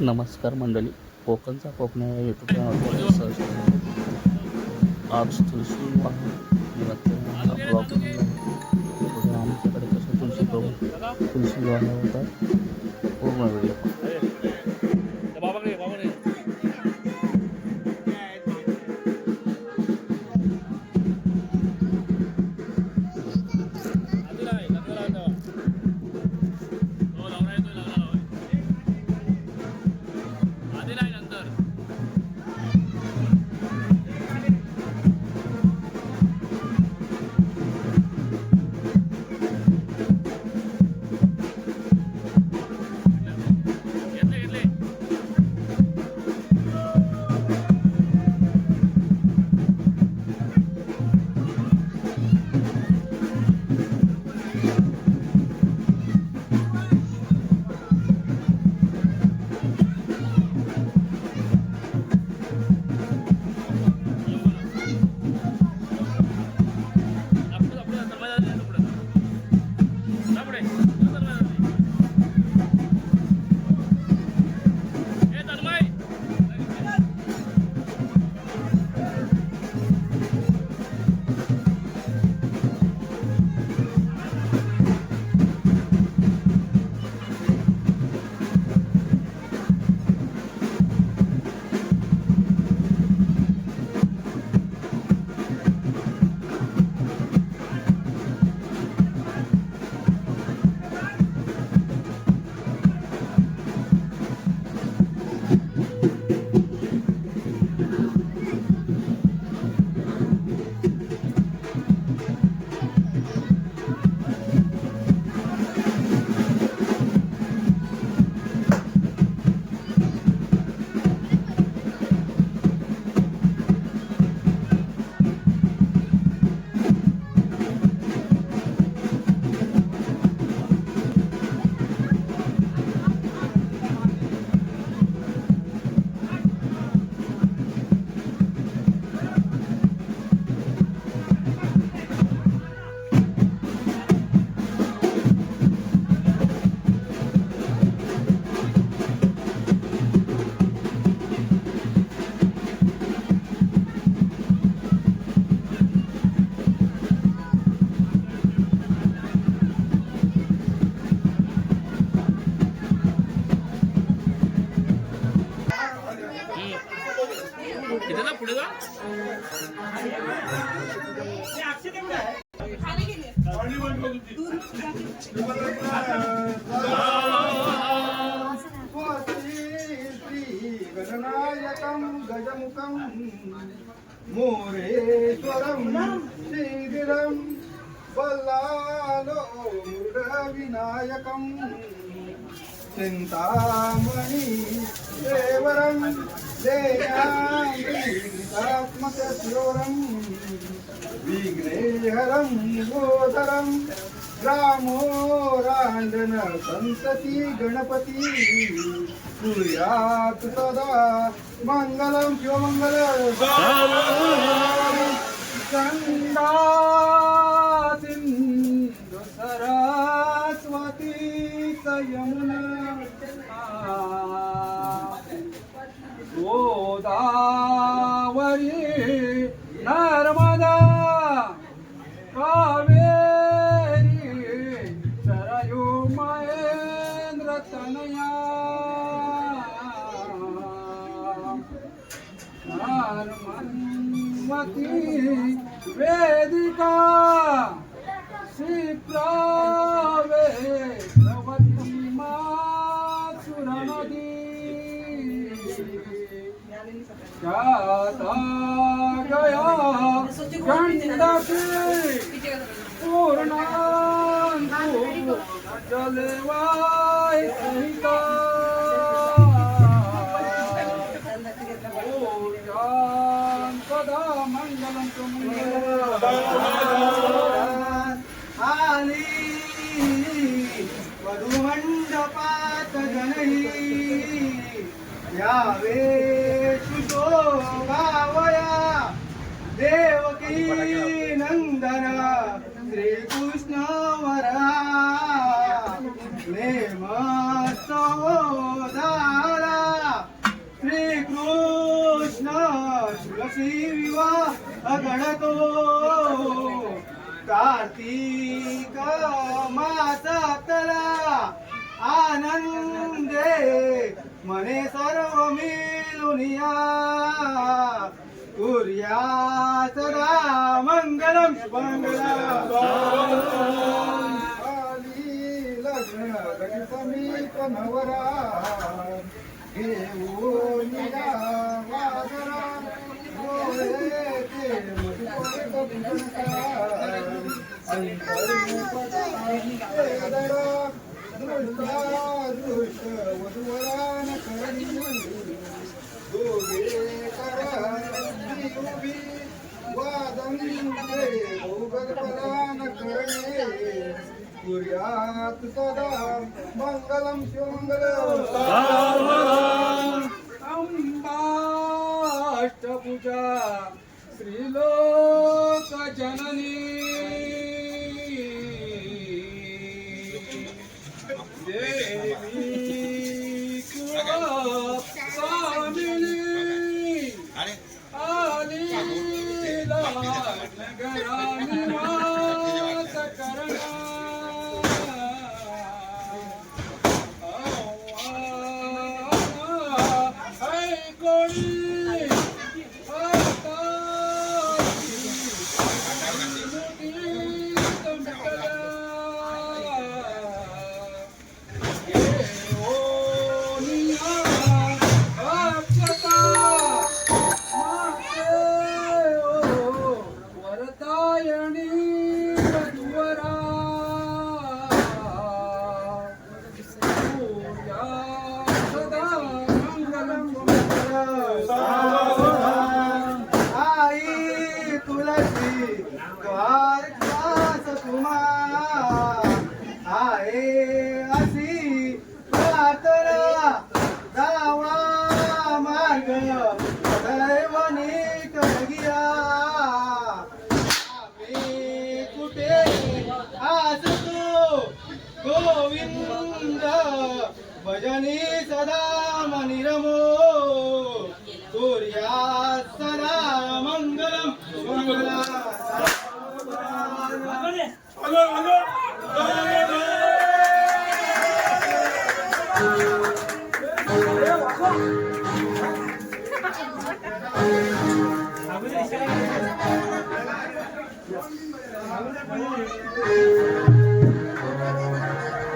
नमस्कार मंडळी. कोकणचा कोकण या यूट्यूब चॅनलवर सर्च आज तुळशी विवाह ब्लॉग आमच्याकडे कसं तुळशी प्रभू तुळशी विवाह होता पूर्ण व्हिडिओ पुढे गजमुखं मोरेश्वरं श्रीगिरं बल्लालो मुरुडविनायकं चिन्तामणि देवरं देयात्मकस्योरं विघ्नेहरं गोधरं रामो रांजन सन्तति गणपती। कुर्यात् सदा मङ्गलं शिवमङ्गल। वेदिका शिप्रावे प्रवती मासुरनदी गाता गया गंडकी पूर्णांतु जलवाय सहिता मङ्गलं आली वधुमंडपात जनही यावे सुशोभावया देवकी नंदन श्रीकृष्ण वरा अगणतो कार्तिक मासातला आनंदे मने सर्व मिलुनिया सूर्या सदा मंगलम मंगलम लग्न गणपती नवरा देऊ कुर्यात् सदा मङ्गलं शिवमङ्गलम् अम्बाष्टभुजा श्रीलो जननी. ભજની સદા મની રમો સૂર્યા સદા મંગલમ Thank you.